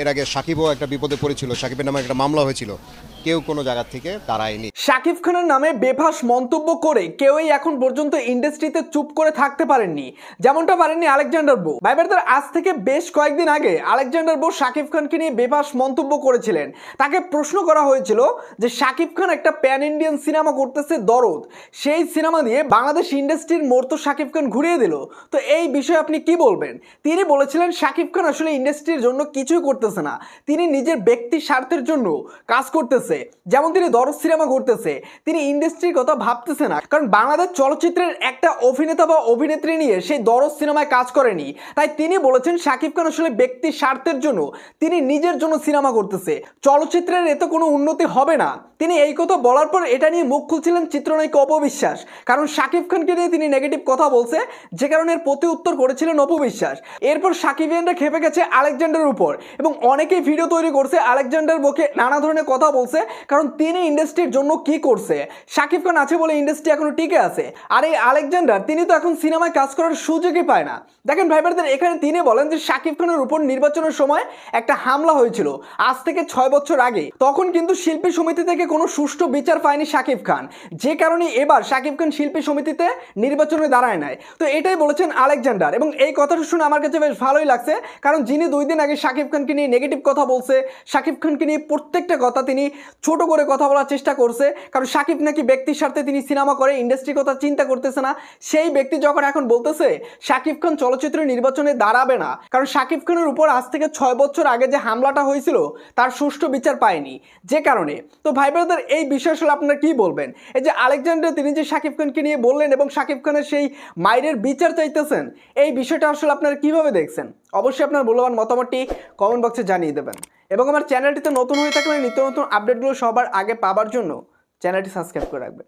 এর আগে সাকিবও একটা বিপদে পড়েছিল, সাকিবের নামে একটা মামলা হয়েছিল। কেউ কোনো জায়গা থেকে দাঁড়ায়নি শাকিব খানের নামে বেফাস মন্তব্য করে কেউই এখন পর্যন্ত ইন্ডাস্ট্রিতে চুপ করে থাকতে পারেননি। যেমনটা পারেননি আলেকজান্ডার বো। ভাইবারদের আজ থেকে বেশ কয়েকদিন আগে আলেকজান্ডার বো শাকিব খানকে নিয়ে বেফাস মন্তব্য করেছিলেন। তাকে প্রশ্ন করা হয়েছিল যে শাকিব খান একটা প্যান ইন্ডিয়ান সিনেমা করতেছে দরদ। সেই সিনেমা দিয়ে বাংলাদেশ ইন্ডাস্ট্রির মোড় তো শাকিব খান ঘুরিয়ে দিল। তো এই বিষয়ে আপনি কি বলবেন? তিনি বলেছিলেন শাকিব খান আসলে ইন্ডাস্ট্রির জন্য কিছুই করতেছে না। তিনি নিজের ব্যক্তি স্বার্থের জন্য কাজ করতেছে, যেমন তিনি দরদ সিনেমা করতেছে তিনি ইন্ডাস্ট্রির কথা ভাবতেছে না, কারণ বাংলাদেশ চলচ্চিত্রের একটা অভিনেতা বা অভিনেত্রী নিয়ে সেই দরদ সিনেমায় কাজ করেনি। তাই তিনি বলেছেন, শাকিব খান আসলে ব্যক্তি স্বার্থের জন্য তিনি নিজের জন্য সিনেমা করতেছে। চলচ্চিত্রের এতে কোনো উন্নতি হবে না। তিনি এই কথা বলার পর এটা নিয়ে মুখ খুলছিলেন চিত্রনায়িকা অপবিশ্বাস কারণ শাকিব খানকে নিয়ে তিনি নেগেটিভ কথা বলছে, যে কারণে এর প্রতি উত্তর করেছিলেন অপবিশ্বাস এরপর সাকিবিয়ানরা খেপে গেছে আলেকজান্ডারের উপর এবং অনেকেই ভিডিও তৈরি করছে, আলেকজান্ডার বকে নানা ধরনের কথা বলছে, কারণ তিনি ইন্ডাস্ট্রির জন্য কি করছে? শাকিব খান আছে বলে ইন্ডাস্ট্রি এখনও টিকে আছে। আর এই আলেকজান্ডার, তিনি তো এখন সিনেমায় কাজ করার সুযোগই পায় না। দেখেন ভাইবারদের এখানে তিনি বলেন যে শাকিব খানের উপর নির্বাচনের সময় একটা হামলা হয়েছিল, আজ থেকে ছয় বছর আগে। তখন কিন্তু শিল্পী সমিতি থেকে কোনো সুষ্ঠু বিচার পায়নি শাকিব খান। যে কারণে এবার শাকিব খান শিল্পী সমিতিতে নির্বাচনে দাঁড়ায় নাই। তো এটাই বলেছেন আলেকজান্ডার। এবং এই কথাটা শুনে আমার কাছে বেশ ভালোই লাগছে, কারণ যিনি দুই দিন আগে শাকিব খানকে নিয়ে নেগেটিভ কথা বলছে। শাকিব খানকে নিয়ে প্রত্যেকটা কথা তিনি ছোট করে কথা বলার চেষ্টা করছে। কারণ শাকিব নাকি ব্যক্তির স্বার্থে তিনি সিনেমা করে ইন্ডাস্ট্রির কথা চিন্তা করতেছে না। সেই ব্যক্তি যখন এখন বলতেছে, শাকিব খান চলচ্চিত্র নির্বাচনে দাঁড়াবে না। কারণ শাকিব খানের উপর আজ থেকে ছয় বছর আগে যে হামলাটা হয়েছিল, তার সুষ্ঠু বিচার পায়নি। যে কারণে। তো ভাই ব্রাদার, এই বিষয় আসলে আপনারা কি বলবেন? এই যে আলেকজান্ডার, তিনি যে শাকিব খানকে নিয়ে বললেন এবং শাকিব খানের সেই মাইরের বিচার চাইতেছেন, এই বিষয়টা আসলে আপনারা কীভাবে দেখছেন? অবশ্যই আপনার মূল্যবান মতামতটি কমেন্ট বক্সে জানিয়ে দেবেন। এবং আমার চ্যানেলটিতে নতুন হয়ে থাকলে নিত্য নতুন আপডেটগুলো সবার আগে পাবার জন্য চ্যানেলটি সাবস্ক্রাইব করে রাখবেন।